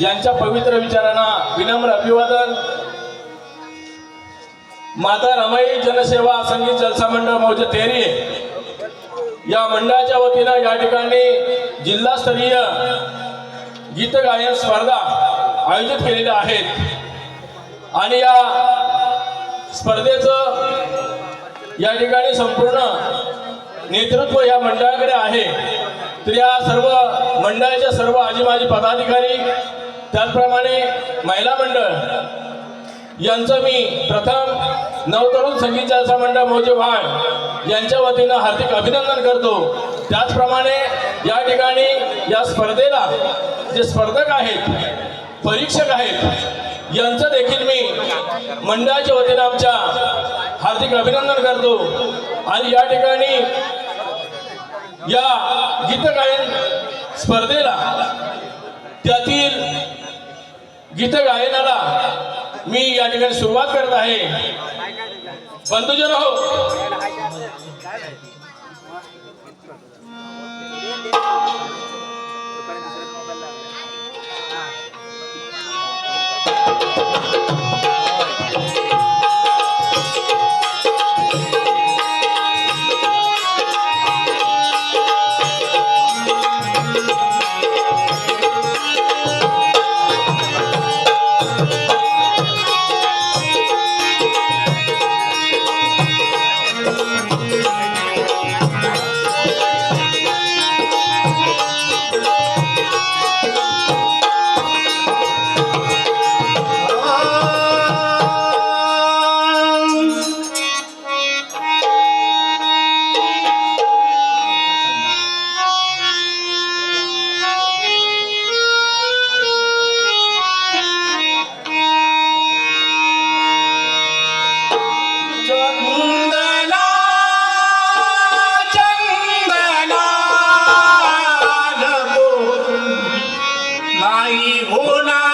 यांच्या पवित्र विचारांना विनम्र अभिवादन. माता रमाई जनसेवा संगीत जलसा मंडळ मौज तेरी. या मंडळाच्या वतीनं या ठिकाणी जिल्हास्तरीय गीत गायन स्पर्धा आयोजित केलेल्या आहेत. आणि या स्पर्धेचं या ठिकाणी संपूर्ण नेतृत्व या मंडळाकडे आहे. तर या सर्व मंडळाच्या सर्व आजीमाजी पदाधिकारी त्याचप्रमाणे महिला मंडळ यांचं मी प्रथम नवतरुण संगीत जलसा मंडळ मोजे वाण यांच्या वतीनं हार्दिक अभिनंदन करतो. त्याचप्रमाणे या ठिकाणी या स्पर्धेला जे स्पर्धक आहेत परीक्षक आहेत यांचं देखील मी मंडळाच्या वतीनं आमच्या हार्दिक अभिनंदन करतो. आणि या ठिकाणी या गीतगायन स्पर्धेला त्यातील गीत गायनाला मी या ठिकाणी सुरुवात करत आहे. बंधुजन हो ভোলা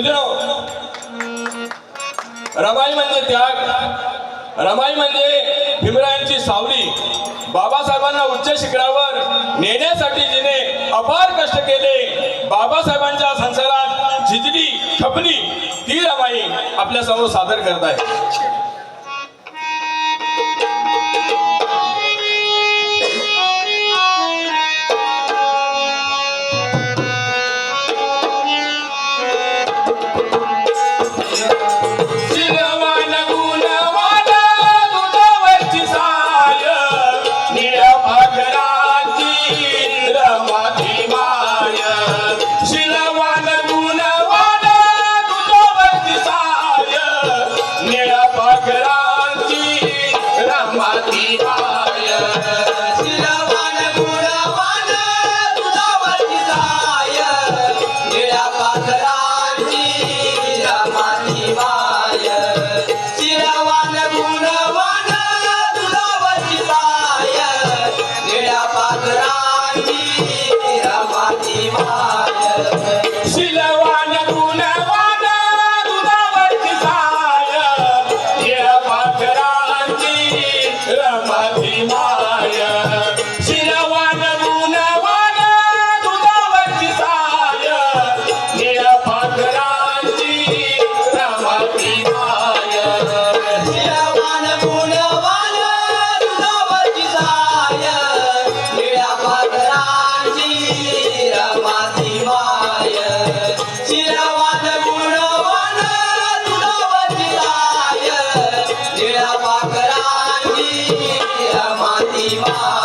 झुंजणं रमाई म्हणजे त्याग रमाई म्हणजे भीमरायांची सावली. बाबासाहेबांना उच्च शिखरावर नेण्यासाठी जिने अपार कष्ट केले. बाबासाहेबांच्या संसारात झिजली खपली ती रमाई आपल्यासमोर सादर करत आहे. 你妈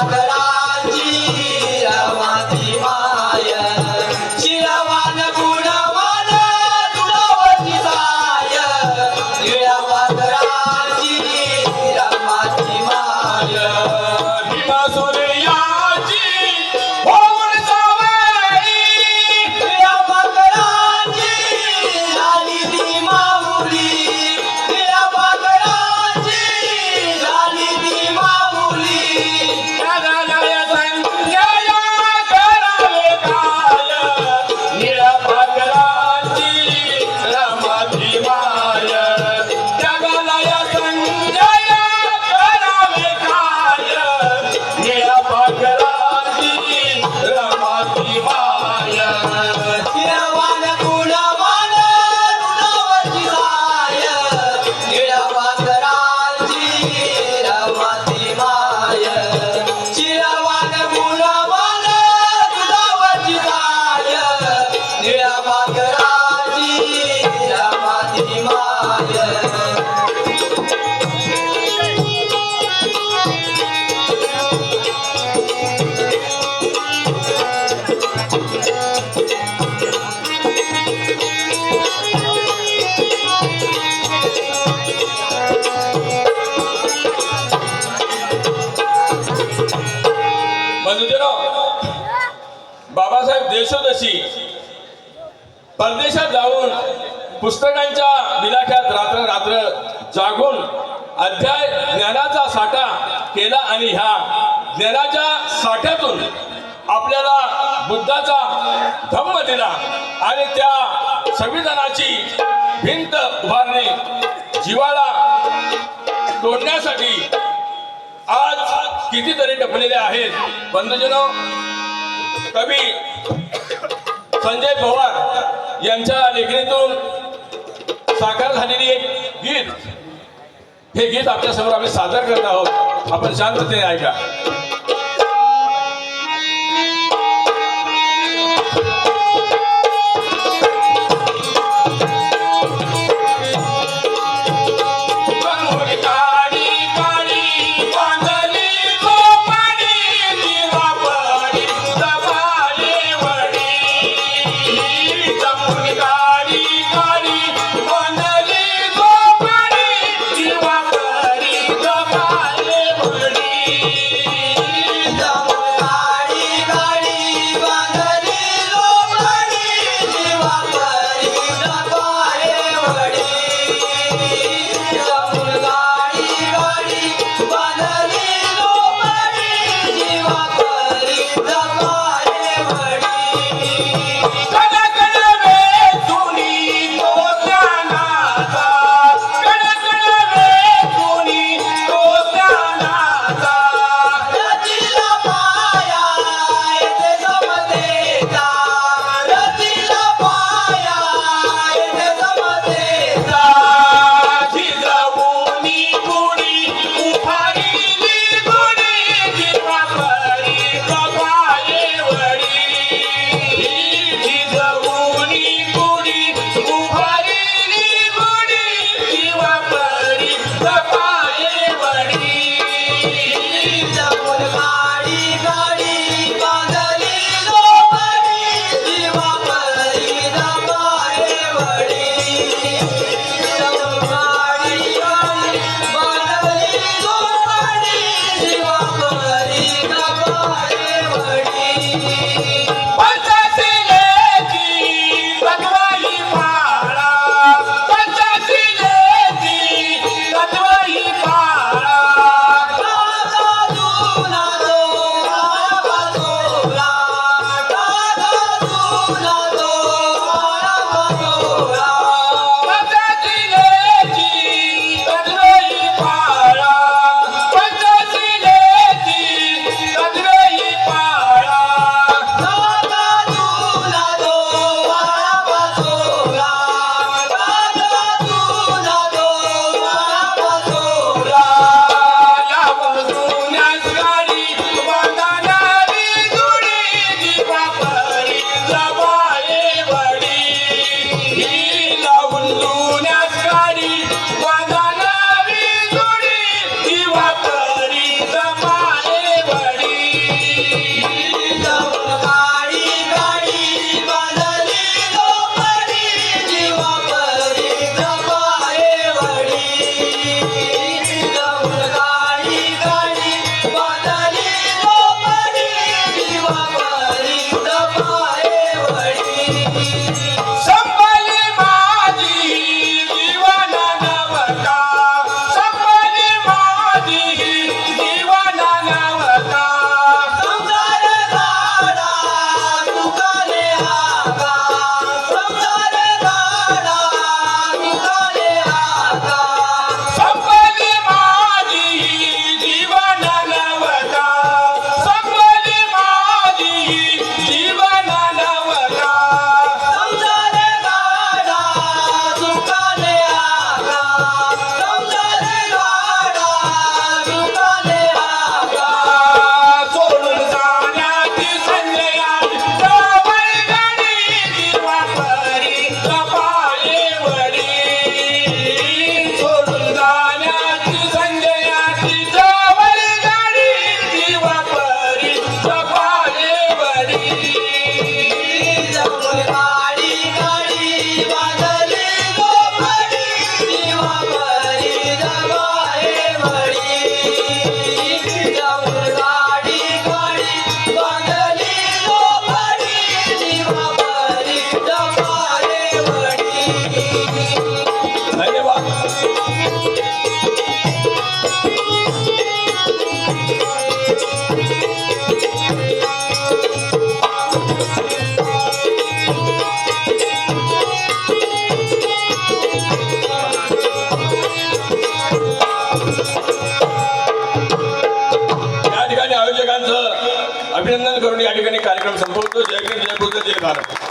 Agora बाबासाहेब देशोदशी परदेशात जाऊ पुस्तकांच्या विलाख्यात रात्र रात्र जागून अध्याय ज्ञानाचा साठा केला आणि ह्या ज्ञानाच्या साठ्यातून आपल्याला बुद्धाचा धम्म दिला आणि त्या संविधानाची भिंत उभारणी जीवाला तोडण्यासाठी आज कितीतरी टपलेले आहेत. बंधुजनो कवी संजय पवार यांच्या लेखणीतून साकार झालेली एक गीत. हे गीत आपल्यासमोर आम्ही सादर करत आहोत. आपण शांततेने ऐका. দিলা Stop. या ठिकाणी आयोजकांचं अभिनंदन करून या ठिकाणी कार्यक्रम संपवतो. जय हिंद जय बुद्ध जय भारत.